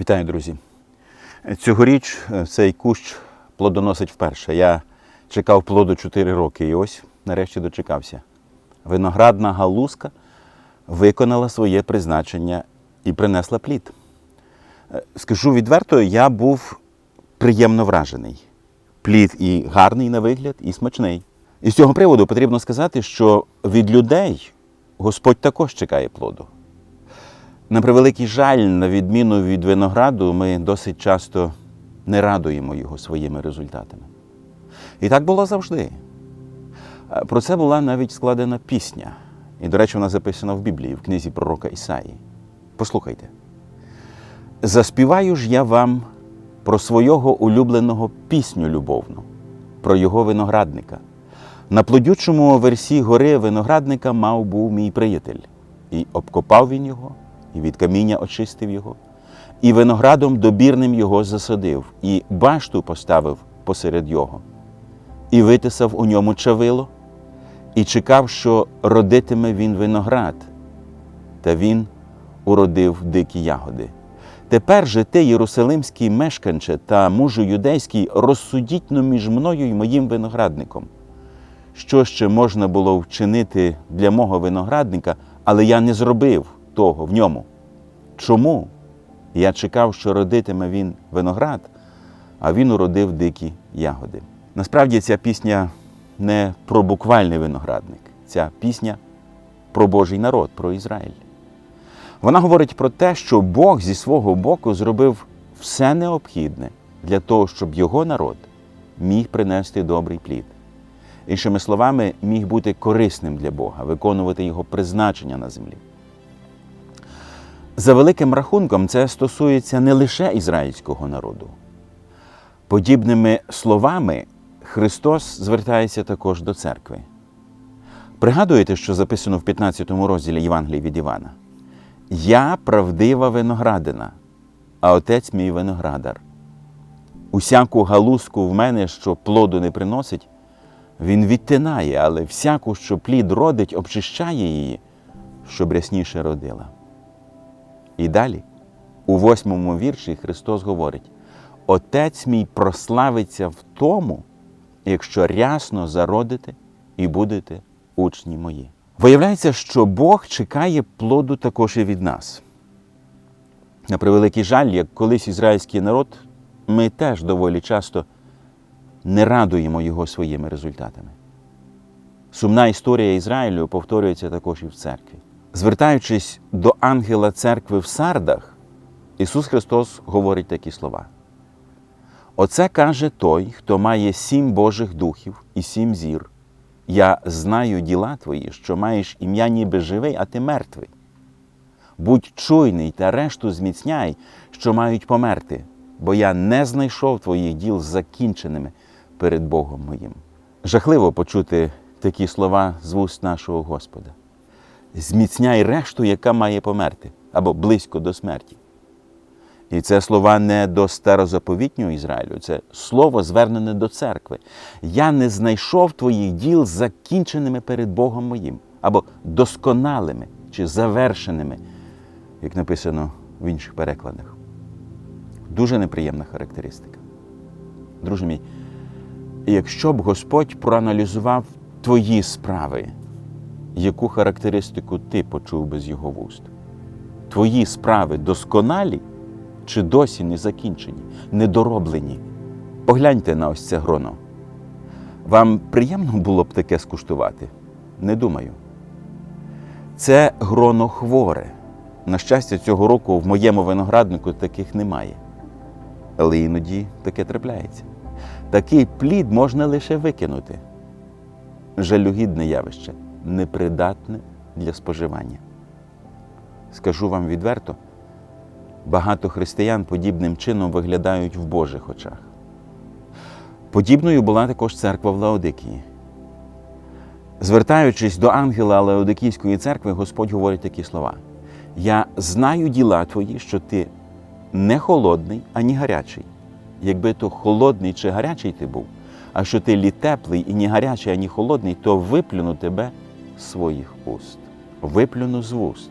Вітаю, друзі. Цьогоріч е, цей кущ плодоносить вперше. Я чекав плоду 4 роки і ось нарешті дочекався. Виноградна галузка виконала своє призначення і принесла плід. Е, Скажу відверто, я був приємно вражений. Плід і гарний на вигляд, і смачний. І з цього приводу потрібно сказати, що від людей Господь також чекає плоду. На превеликий жаль, на відміну від винограду, ми досить часто не радуємо його своїми результатами. І так було завжди. Про це була навіть складена пісня. І, до речі, вона записана в Біблії, в книзі пророка Ісаї. Послухайте. Заспіваю ж я вам про свого улюбленого пісню любовну, про його виноградника. На плодючому версі гори виноградника мав був мій приятель, і обкопав він його, і від каміння очистив його, і виноградом добірним його засадив, і башту поставив посеред його, і витисав у ньому чавило, і чекав, що родитиме він виноград, та він уродив дикі ягоди. Тепер же ти, Єрусалимський мешканче та мужу юдейський, розсудіть-но між мною і моїм виноградником. Що ще можна було вчинити для мого виноградника, але я не зробив того в ньому. Чому? Я чекав, що родитиме він виноград, а він уродив дикі ягоди. Насправді ця пісня не про буквальний виноградник, ця пісня про Божий народ, про Ізраїль. Вона говорить про те, що Бог зі свого боку зробив все необхідне для того, щоб його народ міг принести добрий плід. Іншими словами, міг бути корисним для Бога, виконувати його призначення на землі. За великим рахунком, це стосується не лише ізраїльського народу. Подібними словами Христос звертається також до церкви. Пригадуєте, що записано в 15 розділі Євангелії від Івана? Я правдива виноградина, а отець мій виноградар. Усяку галузку в мене, що плоду не приносить, він відтинає, але всяку, що плід родить, обчищає її, щоб рясніше родила. І далі, у восьмому вірші Христос говорить: Отець мій прославиться в тому, якщо рясно зародите і будете учні мої. Виявляється, що Бог чекає плоду також і від нас. На превеликий жаль, як колись ізраїльський народ, ми теж доволі часто не радуємо його своїми результатами. Сумна історія Ізраїлю повторюється також і в церкві. Звертаючись до ангела церкви в Сардах, Ісус Христос говорить такі слова. Оце каже той, хто має сім Божих духів і сім зір. Я знаю діла твої, що маєш ім'я ніби живий, а ти мертвий. Будь чуйний та решту зміцняй, що мають померти, бо я не знайшов твоїх діл закінченими перед Богом моїм. Жахливо почути такі слова з вуст нашого Господа. Зміцняй решту, яка має померти, або близько до смерті. І це слова не до старозаповітнього Ізраїлю, це слово звернене до церкви. Я не знайшов твоїх діл закінченими перед Богом моїм, або досконалими чи завершеними, як написано в інших перекладах. Дуже неприємна характеристика. Друже мій, якщо б Господь проаналізував твої справи, яку характеристику ти почув би з його вуст? Твої справи досконалі чи досі не закінчені, недороблені? Погляньте на ось це гроно. Вам приємно було б таке скуштувати? Не думаю. Це гроно хворе. На щастя, цього року в моєму винограднику таких немає. Але іноді таке трапляється. Такий плід можна лише викинути. Жалюгідне явище, непридатне для споживання. Скажу вам відверто, багато християн подібним чином виглядають в Божих очах. Подібною була також церква в Лаодикії. Звертаючись до ангела Лаодикійської церкви, Господь говорить такі слова: Я знаю діла твої, що ти не холодний, ані гарячий. Якби то холодний чи гарячий ти був, а що ти лі теплий і ні гарячий, ані холодний, то виплюну тебе своїх уст. Виплюну з вуст.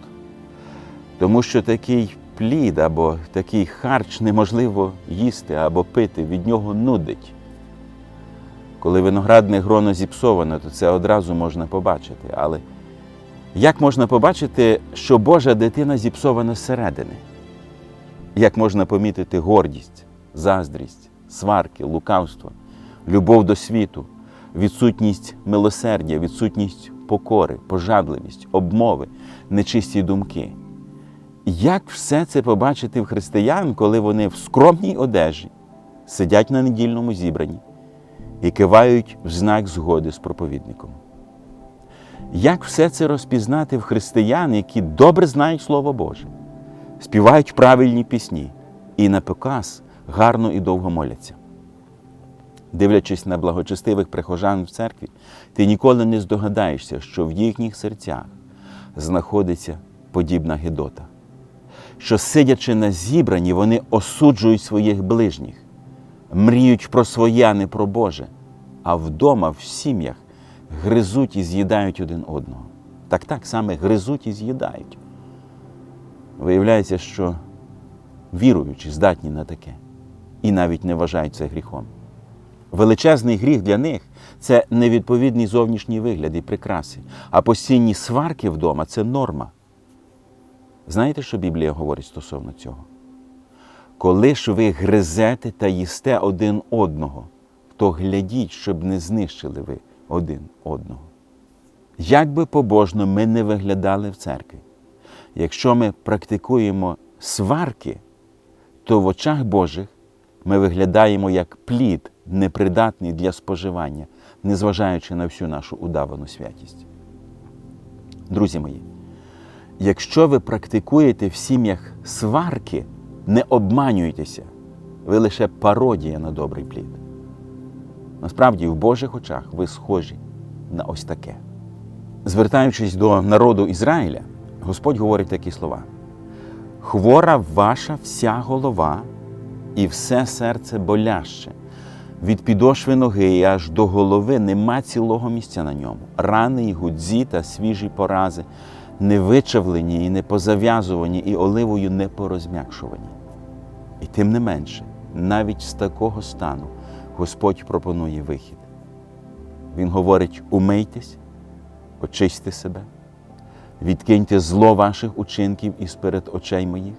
Тому що такий плід або такий харч неможливо їсти або пити, від нього нудить. Коли виноградне гроно зіпсоване, то це одразу можна побачити. Але як можна побачити, що Божа дитина зіпсована зсередини? Як можна помітити гордість, заздрість, сварки, лукавство, любов до світу, відсутність милосердя, відсутність покори, пожадливість, обмови, нечисті думки? Як все це побачити в християн, коли вони в скромній одежі сидять на недільному зібранні і кивають в знак згоди з проповідником? Як все це розпізнати в християн, які добре знають Слово Боже, співають правильні пісні і на показ гарно і довго моляться? Дивлячись на благочестивих прихожан в церкві, ти ніколи не здогадаєшся, що в їхніх серцях знаходиться подібна гидота що, сидячи на зібранні, вони осуджують своїх ближніх, мріють про своє, а не про Боже, а вдома, в сім'ях, гризуть і з'їдають один одного. Так так саме гризуть і з'їдають. Виявляється, що віруючі здатні на таке і навіть не вважають це гріхом. Величезний гріх для них це невідповідний зовнішній вигляд і прикраси, а постійні сварки вдома це норма. Знаєте, що Біблія говорить стосовно цього? Коли ж ви гризете та їсте один одного, то глядіть, щоб не знищили ви один одного. Як би побожно ми не виглядали в церкві, якщо ми практикуємо сварки, то в очах Божих ми виглядаємо як плід, непридатний для споживання, незважаючи на всю нашу удавану святість. Друзі мої, Якщо ви практикуєте в сім'ях сварки, не обманюйтеся, ви лише пародія на добрий плід. Насправді, в Божих очах ви схожі на ось таке. Звертаючись до народу Ізраїля, Господь говорить такі слова: Хвора ваша вся голова і все серце боляще. Від підошви ноги і аж до голови нема цілого місця на ньому, рани, і гудзі та свіжі порази не вичавлені і не позав'язувані, і оливою не порозм'якшувані. І тим не менше, навіть з такого стану Господь пропонує вихід. Він говорить: умийтесь, очисьте себе, відкиньте зло ваших учинків із перед очей моїх,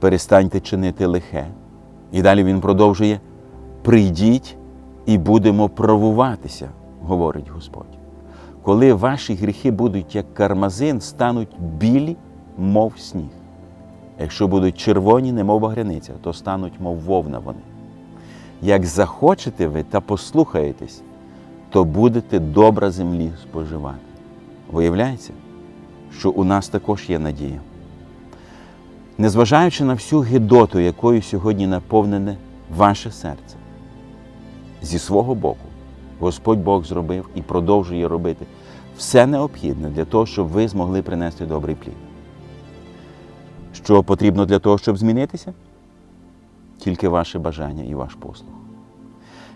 перестаньте чинити лихе. І далі він продовжує: прийдіть і будемо правуватися, говорить Господь коли ваші гріхи будуть як кармазин, стануть білі, мов сніг. Якщо будуть червоні, немов багряниця, то стануть, мов вовна вони. Як захочете ви та послухаєтесь, то будете добра землі споживати. Виявляється, що у нас також є надія. Незважаючи на всю гидоту, якою сьогодні наповнене ваше серце, зі свого боку, Господь Бог зробив і продовжує робити все необхідне для того, щоб ви змогли принести добрий плід. Що потрібно для того, щоб змінитися? Тільки ваше бажання і ваш послух.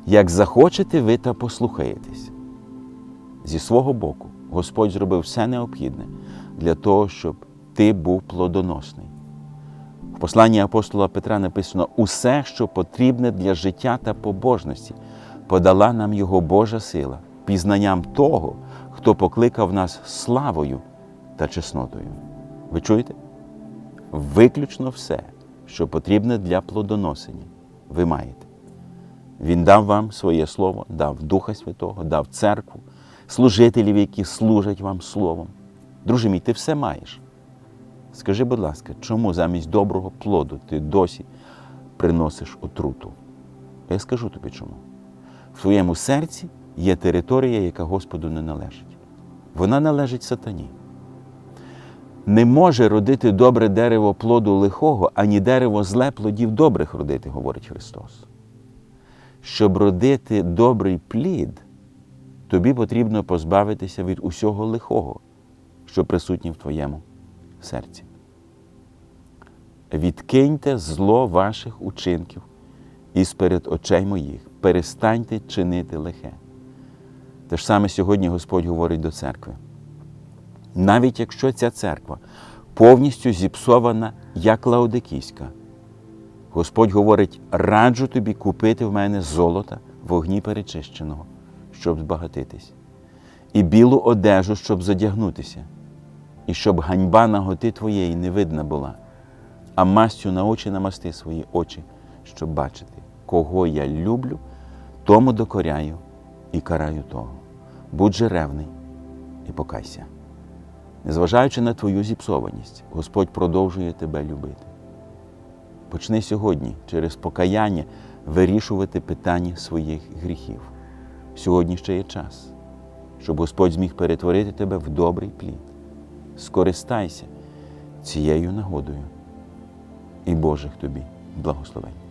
Як захочете ви та послухаєтесь, зі свого боку, Господь зробив все необхідне для того, щоб ти був плодоносний. В посланні апостола Петра написано: усе, що потрібне для життя та побожності, подала нам Його Божа сила, пізнанням того, хто покликав нас славою та чеснотою. Ви чуєте? Виключно все, що потрібне для плодоносення, ви маєте. Він дав вам своє слово, дав Духа Святого, дав церкву, служителів, які служать вам Словом. Друже мій, ти все маєш. Скажи, будь ласка, чому замість доброго плоду ти досі приносиш отруту? Я скажу тобі чому. В твоєму серці є територія, яка Господу не належить. Вона належить сатані. Не може родити добре дерево плоду лихого, ані дерево зле плодів добрих родити, говорить Христос. Щоб родити добрий плід, тобі потрібно позбавитися від усього лихого, що присутнє в твоєму серці. Відкиньте зло ваших учинків із перед очей моїх, перестаньте чинити лихе. Те ж саме сьогодні Господь говорить до церкви. Навіть якщо ця церква повністю зіпсована як Лаодикійська. Господь говорить: раджу тобі купити в мене золота в огні перечищеного, щоб збагатитись, і білу одежу, щоб задягнутися, і щоб ганьба наготи твоєї не видна була, а мастю на очі намасти свої очі, щоб бачити, кого я люблю, тому докоряю і караю того. Будь же ревний і покайся. Незважаючи на твою зіпсованість, Господь продовжує тебе любити. Почни сьогодні через покаяння вирішувати питання своїх гріхів. Сьогодні ще є час, щоб Господь зміг перетворити тебе в добрий плід. Скористайся цією нагодою і Божих тобі благословень.